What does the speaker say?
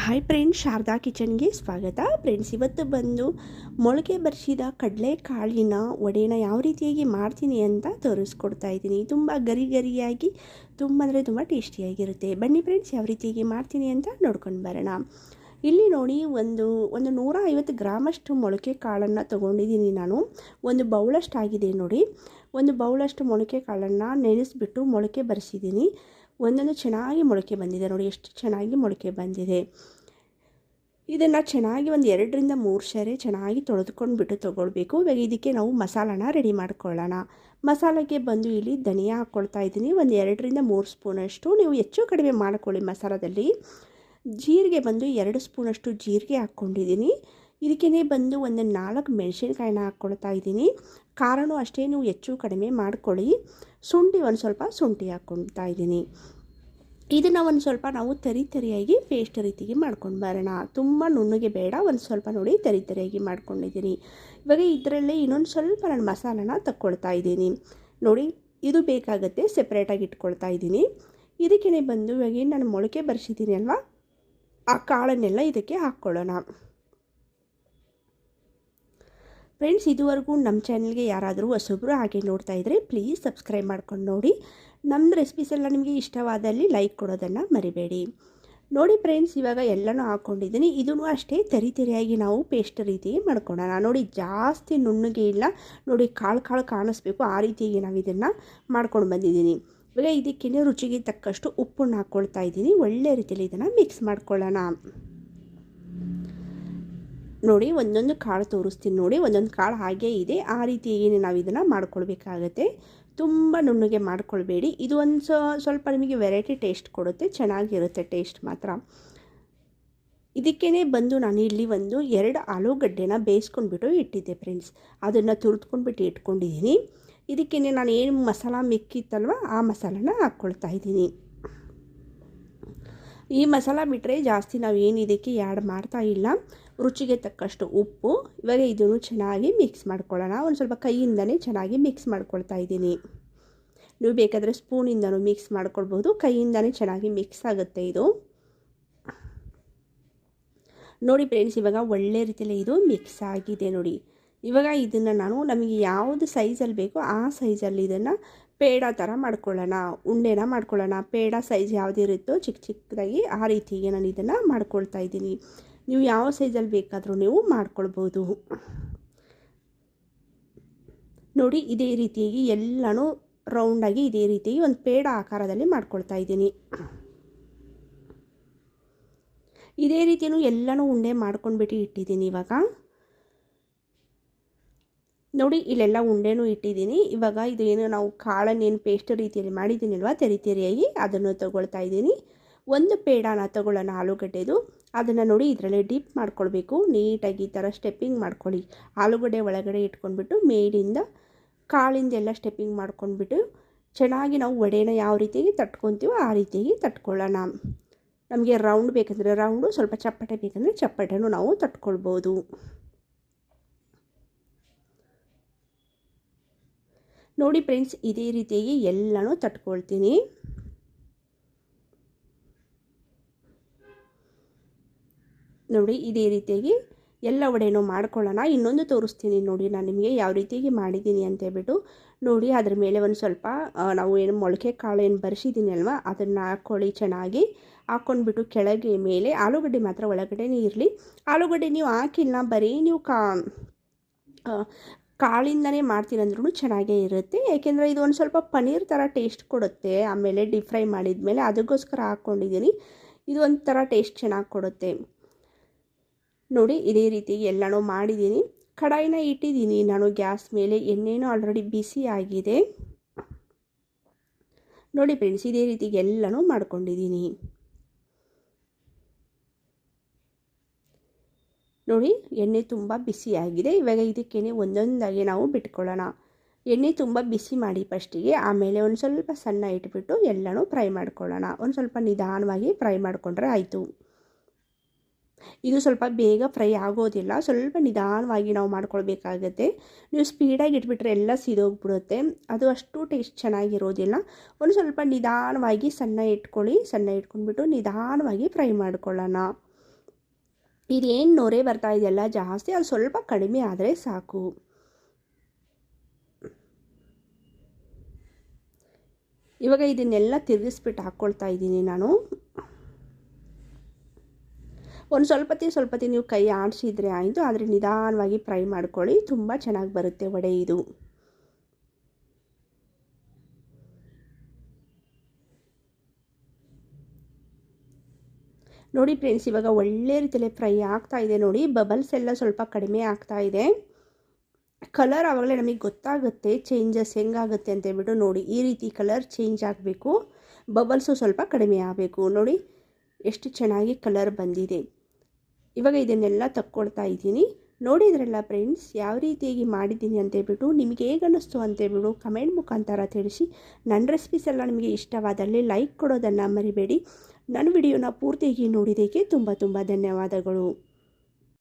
Hi friends Sharada ಕಿಚನ್ಗೆ ಸ್ವಾಗತ. Friends ಇವತ್ತು ಬಂದು ಮೊಳಕೆ ಬರಿಸಿದ ಕಡಲೆಕಾಳಿನ ವಡೆನ ಯಾವ ರೀತಿಯಾಗಿ ಮಾಡ್ತೀನಿ ಅಂತ ತೋರಿಸ್ಕೊಡ್ತಾ ಇದ್ದೀನಿ. ತುಂಬ ಗರಿ ಗರಿಯಾಗಿ, ತುಂಬ ಅಂದರೆ ತುಂಬ ಟೇಸ್ಟಿಯಾಗಿರುತ್ತೆ. ಬನ್ನಿ ಫ್ರೆಂಡ್ಸ್ ಯಾವ ರೀತಿಯಾಗಿ ಮಾಡ್ತೀನಿ ಅಂತ ನೋಡ್ಕೊಂಡು ಬರೋಣ. ಇಲ್ಲಿ ನೋಡಿ, ಒಂದು ಒಂದು ನೂರ ಐವತ್ತು ಗ್ರಾಮಷ್ಟು ಮೊಳಕೆ ಕಾಳನ್ನು ತೊಗೊಂಡಿದ್ದೀನಿ ನಾನು. ಒಂದು ಬೌಳಷ್ಟು ಆಗಿದೆ ನೋಡಿ. ಒಂದು ಬೌಳಷ್ಟು ಮೊಳಕೆ ಕಾಳನ್ನು ನೆನೆಸಿಬಿಟ್ಟು ಮೊಳಕೆ ಬರೆಸಿದ್ದೀನಿ. ಒಂದೊಂದು ಚೆನ್ನಾಗಿ ಮೊಳಕೆ ಬಂದಿದೆ. ನೋಡಿ, ಎಷ್ಟು ಚೆನ್ನಾಗಿ ಮೊಳಕೆ ಬಂದಿದೆ. ಇದನ್ನು ಚೆನ್ನಾಗಿ ಒಂದು ಎರಡರಿಂದ ಮೂರು ಸರಿ ಚೆನ್ನಾಗಿ ತೊಳೆದುಕೊಂಡ್ಬಿಟ್ಟು ತೊಗೊಳ್ಬೇಕು. ಇವಾಗ ಇದಕ್ಕೆ ನಾವು ಮಸಾಲಾನ ರೆಡಿ ಮಾಡ್ಕೊಳ್ಳೋಣ. ಮಸಾಲೆಗೆ ಬಂದು ಇಲ್ಲಿ ಧನಿಯಾ ಹಾಕ್ಕೊಳ್ತಾ ಇದ್ದೀನಿ. ಒಂದು ಎರಡರಿಂದ ಮೂರು ಸ್ಪೂನಷ್ಟು ನೀವು ಹೆಚ್ಚು ಕಡಿಮೆ ಮಾಡ್ಕೊಳ್ಳಿ ಮಸಾಲದಲ್ಲಿ. ಜೀರಿಗೆ ಬಂದು ಎರಡು ಸ್ಪೂನಷ್ಟು ಜೀರಿಗೆ ಹಾಕ್ಕೊಂಡಿದ್ದೀನಿ. ಇದಕ್ಕೇ ಬಂದು ಒಂದು ನಾಲ್ಕು ಮೆಣಸಿನ್ಕಾಯಿನ ಹಾಕ್ಕೊಳ್ತಾ ಇದ್ದೀನಿ. ಖಾರನೂ ಅಷ್ಟೇ ನೀವು ಹೆಚ್ಚು ಕಡಿಮೆ ಮಾಡ್ಕೊಳ್ಳಿ. ಶುಂಠಿ ಒಂದು ಸ್ವಲ್ಪ ಶುಂಠಿ ಹಾಕ್ಕೊಳ್ತಾ ಇದ್ದೀನಿ. ಇದನ್ನು ಒಂದು ಸ್ವಲ್ಪ ನಾವು ತರಿ ತರಿಯಾಗಿ ಪೇಸ್ಟ್ ರೀತಿಗೆ ಮಾಡ್ಕೊಂಡು ಬರೋಣ. ತುಂಬ ನುಣ್ಣಗೆ ಬೇಡ, ಒಂದು ಸ್ವಲ್ಪ ನೋಡಿ ತರಿ ತರಿಯಾಗಿ ಮಾಡ್ಕೊಂಡಿದ್ದೀನಿ ಇವಾಗ ಇದರಲ್ಲೇ ಇನ್ನೊಂದು ಸ್ವಲ್ಪ ನಾನು ಮಸಾಲನ ತಕ್ಕೊಳ್ತಾ ಇದ್ದೀನಿ. ನೋಡಿ, ಇದು ಬೇಕಾಗುತ್ತೆ ಸೆಪ್ರೇಟಾಗಿ ಇಟ್ಕೊಳ್ತಾ ಇದ್ದೀನಿ. ಇದಕ್ಕೇ ಬಂದು ಇವಾಗ ನಾನು ಮೊಳಕೆ ಬರ್ಸಿದ್ದೀನಿ ಅಲ್ವಾ? ಆ ಕಾಳನ್ನೆಲ್ಲ ಇದಕ್ಕೆ ಹಾಕ್ಕೊಳ್ಳೋಣ. ಫ್ರೆಂಡ್ಸ್ ಇದುವರೆಗೂ ನಮ್ಮ ಚಾನಲ್ಗೆ ಯಾರಾದರೂ ಹೊಸೊಬ್ಬರು ಹಾಗೆ ನೋಡ್ತಾ ಇದ್ದರೆ ಪ್ಲೀಸ್ ಸಬ್ಸ್ಕ್ರೈಬ್ ಮಾಡ್ಕೊಂಡು ನೋಡಿ. ನಮ್ಮ ರೆಸಿಪೀಸ್ ಎಲ್ಲ ನಿಮಗೆ ಇಷ್ಟವಾದಲ್ಲಿ ಲೈಕ್ ಕೊಡೋದನ್ನು ಮರಿಬೇಡಿ. ನೋಡಿ ಫ್ರೆಂಡ್ಸ್ ಇವಾಗ ಎಲ್ಲನೂ ಹಾಕ್ಕೊಂಡಿದ್ದೀನಿ ಇದನ್ನು ಅಷ್ಟೇ ತರಿ ತರಿಯಾಗಿ ನಾವು ಪೇಸ್ಟ್ ರೀತಿ ಮಾಡ್ಕೊಳ್ಳೋಣ ನೋಡಿ ಜಾಸ್ತಿ ನುಣ್ಣಗೆ ಇಲ್ಲ. ನೋಡಿ ಕಾಳು ಕಾಳು ಕಾಣಿಸ್ಬೇಕು. ಆ ರೀತಿಯಾಗಿ ನಾವು ಇದನ್ನು ಮಾಡ್ಕೊಂಡು ಬಂದಿದ್ದೀನಿ. ಇವಾಗ ಇದಕ್ಕೆ ರುಚಿಗೆ ತಕ್ಕಷ್ಟು ಉಪ್ಪನ್ನು ಹಾಕ್ಕೊಳ್ತಾ ಇದ್ದೀನಿ. ಒಳ್ಳೆ ರೀತಿಯಲ್ಲಿ ಇದನ್ನು ಮಿಕ್ಸ್ ಮಾಡ್ಕೊಳ್ಳೋಣ. ನೋಡಿ, ಒಂದೊಂದು ಕಾಳು ತೋರಿಸ್ತೀನಿ ನೋಡಿ, ಒಂದೊಂದು ಕಾಳು ಹಾಗೆ ಇದೆ. ಆ ರೀತಿಯಾಗಿ ನಾವು ಇದನ್ನು ಮಾಡ್ಕೊಳ್ಬೇಕಾಗತ್ತೆ. ತುಂಬ ನುಣ್ಣಗೆ ಮಾಡ್ಕೊಳ್ಬೇಡಿ. ಇದು ಒಂದು ಸ್ವಲ್ಪ ನಿಮಗೆ ವೆರೈಟಿ ಟೇಸ್ಟ್ ಕೊಡುತ್ತೆ. ಚೆನ್ನಾಗಿರುತ್ತೆ ಟೇಸ್ಟ್ ಮಾತ್ರ. ಇದಕ್ಕೇ ಬಂದು ನಾನು ಇಲ್ಲಿ ಒಂದು ಎರಡು ಆಲೂಗಡ್ಡೆನ ಬೇಯಿಸ್ಕೊಂಡ್ಬಿಟ್ಟು ಇಟ್ಟಿದ್ದೆ ಫ್ರೆಂಡ್ಸ್ ಅದನ್ನು ತುರಿದ್ಕೊಂಡ್ಬಿಟ್ಟು ಇಟ್ಕೊಂಡಿದ್ದೀನಿ. ಇದಕ್ಕೇ ನಾನು ಏನು ಮಸಾಲ ಮಿಕ್ಕಿತ್ತಲ್ವ, ಆ ಮಸಾಲನ ಹಾಕ್ಕೊಳ್ತಾ ಇದ್ದೀನಿ. ಈ ಮಸಾಲ ಬಿಟ್ಟರೆ ಜಾಸ್ತಿ ನಾವು ಏನು ಇದಕ್ಕೆ ಆ್ಯಡ್ ಮಾಡ್ತಾ ಇಲ್ಲ. ರುಚಿಗೆ ತಕ್ಕಷ್ಟು ಉಪ್ಪು. ಇವಾಗ ಇದನ್ನು ಚೆನ್ನಾಗಿ ಮಿಕ್ಸ್ ಮಾಡ್ಕೊಳ್ಳೋಣ. ಒಂದು ಸ್ವಲ್ಪ ಕೈಯಿಂದನೇ ಚೆನ್ನಾಗಿ ಮಿಕ್ಸ್ ಮಾಡ್ಕೊಳ್ತಾ ಇದ್ದೀನಿ. ನೀವು ಬೇಕಾದರೆ ಸ್ಪೂನಿಂದನೂ ಮಿಕ್ಸ್ ಮಾಡ್ಕೊಳ್ಬೋದು ಕೈಯಿಂದನೇ ಚೆನ್ನಾಗಿ ಮಿಕ್ಸ್ ಆಗುತ್ತೆ ಇದು. ನೋಡಿ ಫ್ರೆಂಡ್ಸ್ ಇವಾಗ ಒಳ್ಳೆ ರೀತಿಯಲ್ಲಿ ಇದು ಮಿಕ್ಸ್ ಆಗಿದೆ ನೋಡಿ. ಇವಾಗ ಇದನ್ನು ನಾನು ನಮಗೆ ಯಾವುದು ಸೈಜಲ್ಲಿ ಬೇಕೋ ಆ ಸೈಜಲ್ಲಿ ಇದನ್ನು ಪೇಡ ಥರ ಮಾಡ್ಕೊಳ್ಳೋಣ, ಉಂಡೆನ ಮಾಡ್ಕೊಳ್ಳೋಣ. ಪೇಡ ಸೈಜ್ ಯಾವುದಿರುತ್ತೋ ಚಿಕ್ಕ ಚಿಕ್ಕದಾಗಿ ಆ ರೀತಿಗೆ ನಾನು ಇದನ್ನು ಮಾಡ್ಕೊಳ್ತಾ ಇದ್ದೀನಿ. ನೀವು ಯಾವ ಸೈಜಲ್ಲಿ ಬೇಕಾದರೂ ನೀವು ಮಾಡ್ಕೊಳ್ಬೋದು. ನೋಡಿ, ಇದೇ ರೀತಿಯಾಗಿ ಎಲ್ಲನೂ ರೌಂಡಾಗಿ ಇದೇ ರೀತಿಯಾಗಿ ಒಂದು ಪೇಡ ಆಕಾರದಲ್ಲಿ ಮಾಡ್ಕೊಳ್ತಾ ಇದ್ದೀನಿ. ಇದೇ ರೀತಿಯೂ ಎಲ್ಲನೂ ಉಂಡೆ ಮಾಡ್ಕೊಂಡ್ಬಿಟ್ಟು ಇಟ್ಟಿದ್ದೀನಿ ಇವಾಗ. ನೋಡಿ, ಇಲ್ಲೆಲ್ಲ ಉಂಡೆನೂ ಇಟ್ಟಿದ್ದೀನಿ. ಇವಾಗ ಇದು ಏನು ನಾವು ಕಾಳನ್ನೇನು ಪೇಸ್ಟ್ ರೀತಿಯಲ್ಲಿ ಮಾಡಿದ್ದೀನಿಲ್ವ ತೆರಿ ತೆರಿಯಾಗಿ ಅದನ್ನು ತಗೊಳ್ತಾ ಇದ್ದೀನಿ. ಒಂದು ಪೇಡಾನ ತಗೊಳ್ಳೋಣ ಆಲೂಗಡ್ಡೆದು. ಅದನ್ನು ನೋಡಿ, ಇದರಲ್ಲೇ ಡಿಪ್ ಮಾಡ್ಕೊಳ್ಬೇಕು. ನೀಟಾಗಿ ಈ ಥರ ಸ್ಟೆಪ್ಪಿಂಗ್ ಮಾಡ್ಕೊಳ್ಳಿ. ಆಲೂಗಡ್ಡೆ ಒಳಗಡೆ ಇಟ್ಕೊಂಡ್ಬಿಟ್ಟು, ಮೇಲಿಂದ ಕಾಳಿಂದೆಲ್ಲ ಸ್ಟೆಪ್ಪಿಂಗ್ ಮಾಡ್ಕೊಂಡ್ಬಿಟ್ಟು, ಚೆನ್ನಾಗಿ ನಾವು ವಡೆನ ಯಾವ ರೀತಿಯಾಗಿ ತಟ್ಕೊತೀವೋ ಆ ರೀತಿಯಾಗಿ ತಟ್ಕೊಳ್ಳೋಣ. ನಮಗೆ ರೌಂಡ್ ಬೇಕಂದರೆ ರೌಂಡು ಸ್ವಲ್ಪ ಚಪ್ಪಟೆ ಬೇಕಂದರೆ ಚಪ್ಪಟೆನೂ ನಾವು ತಟ್ಕೊಳ್ಬೋದು. ನೋಡಿ ಫ್ರೆಂಡ್ಸ್, ಇದೇ ರೀತಿಯಾಗಿ ಎಲ್ಲನೂ ತಟ್ಕೊಳ್ತೀನಿ. ನೋಡಿ, ಇದೇ ರೀತಿಯಾಗಿ ಎಲ್ಲ ಒಡೆಯೂ ಮಾಡ್ಕೊಳ್ಳೋಣ. ಇನ್ನೊಂದು ತೋರಿಸ್ತೀನಿ ನೋಡಿ, ನಾನು ನಿಮಗೆ ಯಾವ ರೀತಿಯಾಗಿ ಮಾಡಿದ್ದೀನಿ ಅಂತ ಹೇಳ್ಬಿಟ್ಟು. ನೋಡಿ, ಅದ್ರ ಮೇಲೆ ಒಂದು ಸ್ವಲ್ಪ ನಾವು ಏನು ಮೊಳಕೆ ಕಾಳು ಏನು ಬರೆಸಿದ್ದೀನಿ ಅಲ್ವಾ, ಅದನ್ನು ಹಾಕ್ಕೊಳ್ಳಿ ಚೆನ್ನಾಗಿ. ಹಾಕ್ಕೊಂಡ್ಬಿಟ್ಟು ಕೆಳಗೆ ಮೇಲೆ ಆಲೂಗಡ್ಡೆ ಮಾತ್ರ ಒಳಗಡೆನೇ ಇರಲಿ. ಆಲೂಗಡ್ಡೆ ನೀವು ಹಾಕಿಲ್ಲ, ಬರೀ ನೀವು ಕಾ ಕಾಳಿಂದನೇ ಮಾಡ್ತೀರಂದ್ರೂ ಚೆನ್ನಾಗೇ ಇರುತ್ತೆ. ಏಕೆಂದರೆ ಇದು ಒಂದು ಸ್ವಲ್ಪ ಪನ್ನೀರ್ ಥರ ಟೇಸ್ಟ್ ಕೊಡುತ್ತೆ. ಆಮೇಲೆ ಡೀಪ್ ಫ್ರೈ ಮಾಡಿದ ಮೇಲೆ ಅದಕ್ಕೋಸ್ಕರ ಹಾಕ್ಕೊಂಡಿದ್ದೀನಿ ಇದು ಒಂಥರ ಟೇಸ್ಟ್ ಚೆನ್ನಾಗಿ ಕೊಡುತ್ತೆ. ನೋಡಿ, ಇದೇ ರೀತಿ ಎಲ್ಲನೂ ಮಾಡಿದ್ದೀನಿ. ಕಡಾಯಿನ ಇಟ್ಟಿದ್ದೀನಿ. ನಾನು ಗ್ಯಾಸ್ ಮೇಲೆ ಎಣ್ಣೆನೂ ಆಲ್ರೆಡಿ ಬಿಸಿ ಆಗಿದೆ. ನೋಡಿ, ಫ್ರೆಂಡ್ಸ್, ಇದೇ ರೀತಿ ಎಲ್ಲನೂ ಮಾಡ್ಕೊಂಡಿದ್ದೀನಿ. ನೋಡಿ, ಎಣ್ಣೆ ತುಂಬ ಬಿಸಿಯಾಗಿದೆ ಇವಾಗ ಇದಕ್ಕೇ ಒಂದೊಂದಾಗಿ ನಾವು ಬಿಟ್ಕೊಳ್ಳೋಣ. ಎಣ್ಣೆ ತುಂಬ ಬಿಸಿ ಮಾಡಿ ಫಸ್ಟಿಗೆ, ಆಮೇಲೆ ಒಂದು ಸ್ವಲ್ಪ ಸಣ್ಣ ಇಟ್ಬಿಟ್ಟು ಎಲ್ಲನೂ ಫ್ರೈ ಮಾಡ್ಕೊಳ್ಳೋಣ. ಒಂದು ಸ್ವಲ್ಪ ನಿಧಾನವಾಗಿ ಫ್ರೈ ಮಾಡಿಕೊಂಡ್ರೆ ಆಯಿತು. ಇದು ಸ್ವಲ್ಪ ಬೇಗ ಫ್ರೈ ಆಗೋದಿಲ್ಲ. ಸ್ವಲ್ಪ ನಿಧಾನವಾಗಿ ನಾವು ಮಾಡ್ಕೊಳ್ಬೇಕಾಗತ್ತೆ. ನೀವು ಸ್ಪೀಡಾಗಿ ಇಟ್ಬಿಟ್ರೆ ಎಲ್ಲ ಸೀದೋಗ್ಬಿಡುತ್ತೆ. ಅದು ಅಷ್ಟು ಟೇಸ್ಟ್ ಚೆನ್ನಾಗಿರೋದಿಲ್ಲ. ಒಂದು ಸ್ವಲ್ಪ ನಿಧಾನವಾಗಿ ಸಣ್ಣ ಇಟ್ಕೊಳ್ಳಿ. ಸಣ್ಣ ಇಟ್ಕೊಂಡ್ಬಿಟ್ಟು ನಿಧಾನವಾಗಿ ಫ್ರೈ ಮಾಡ್ಕೊಳ್ಳೋಣ. ಇದೇನು ನೊರೆ ಬರ್ತಾ ಇದೆಯಲ್ಲ ಜಾಸ್ತಿ ಅದು ಸ್ವಲ್ಪ ಕಡಿಮೆ ಆದರೆ ಸಾಕು. ಇವಾಗ ಇದನ್ನೆಲ್ಲ ತಿರುಗಿಸ್ಬಿಟ್ಟು ಹಾಕ್ಕೊಳ್ತಾ ಇದ್ದೀನಿ ನಾನು. ಒಂದು ಸ್ವಲ್ಪತಿ ಸ್ವಲ್ಪತಿ ನೀವು ಕೈ ಆಡಿಸಿದ್ರೆ ಆಯಿತು, ಆದರೆ ನಿಧಾನವಾಗಿ ಫ್ರೈ ಮಾಡ್ಕೊಳ್ಳಿ. ತುಂಬ ಚೆನ್ನಾಗಿ ಬರುತ್ತೆ ವಡೆ ಇದು. ನೋಡಿ ಫ್ರೆಂಡ್ಸ್ ಇವಾಗ ಒಳ್ಳೆ ರೀತಿಯಲ್ಲಿ ಫ್ರೈ ಆಗ್ತಾ ಇದೆ ನೋಡಿ. ಬಬಲ್ಸ್ ಎಲ್ಲ ಸ್ವಲ್ಪ ಕಡಿಮೆ ಆಗ್ತಾ ಇದೆ. ಕಲರ್ ಆವಾಗಲೇ ನಮಗೆ ಗೊತ್ತಾಗುತ್ತೆ ಚೇಂಜಸ್ ಹೆಂಗಾಗುತ್ತೆ ಅಂತ ಹೇಳ್ಬಿಟ್ಟು ನೋಡಿ. ಈ ರೀತಿ ಕಲರ್ ಚೇಂಜ್ ಆಗಬೇಕು. ಬಬಲ್ಸು ಸ್ವಲ್ಪ ಕಡಿಮೆ ಆಗಬೇಕು. ನೋಡಿ, ಎಷ್ಟು ಚೆನ್ನಾಗಿ ಕಲರ್ ಬಂದಿದೆ. ಇವಾಗ ಇದನ್ನೆಲ್ಲ ತಕ್ಕೊಳ್ತಾ ಇದ್ದೀನಿ. ನೋಡಿದ್ರಲ್ಲ ಫ್ರೆಂಡ್ಸ್ ಯಾವ ರೀತಿಯಾಗಿ ಮಾಡಿದ್ದೀನಿ ಅಂತೇಳ್ಬಿಟ್ಟು ನಿಮಗೆ ಹೇಗೆ ಅನ್ನಿಸ್ತು ಅಂತೇಳ್ಬಿಟ್ಟು ಕಮೆಂಟ್ ಮುಖಾಂತರ ತಿಳಿಸಿ. ನನ್ನ ರೆಸಿಪೀಸ್ ಎಲ್ಲ ನಿಮಗೆ ಇಷ್ಟವಾದಲ್ಲಿ ಲೈಕ್ ಕೊಡೋದನ್ನು ಮರಿಬೇಡಿ. ನನ್ನ ವಿಡಿಯೋನ ಪೂರ್ತಿಯಾಗಿ ನೋಡಿದ್ದಕ್ಕೆ ತುಂಬ ತುಂಬ ಧನ್ಯವಾದಗಳು.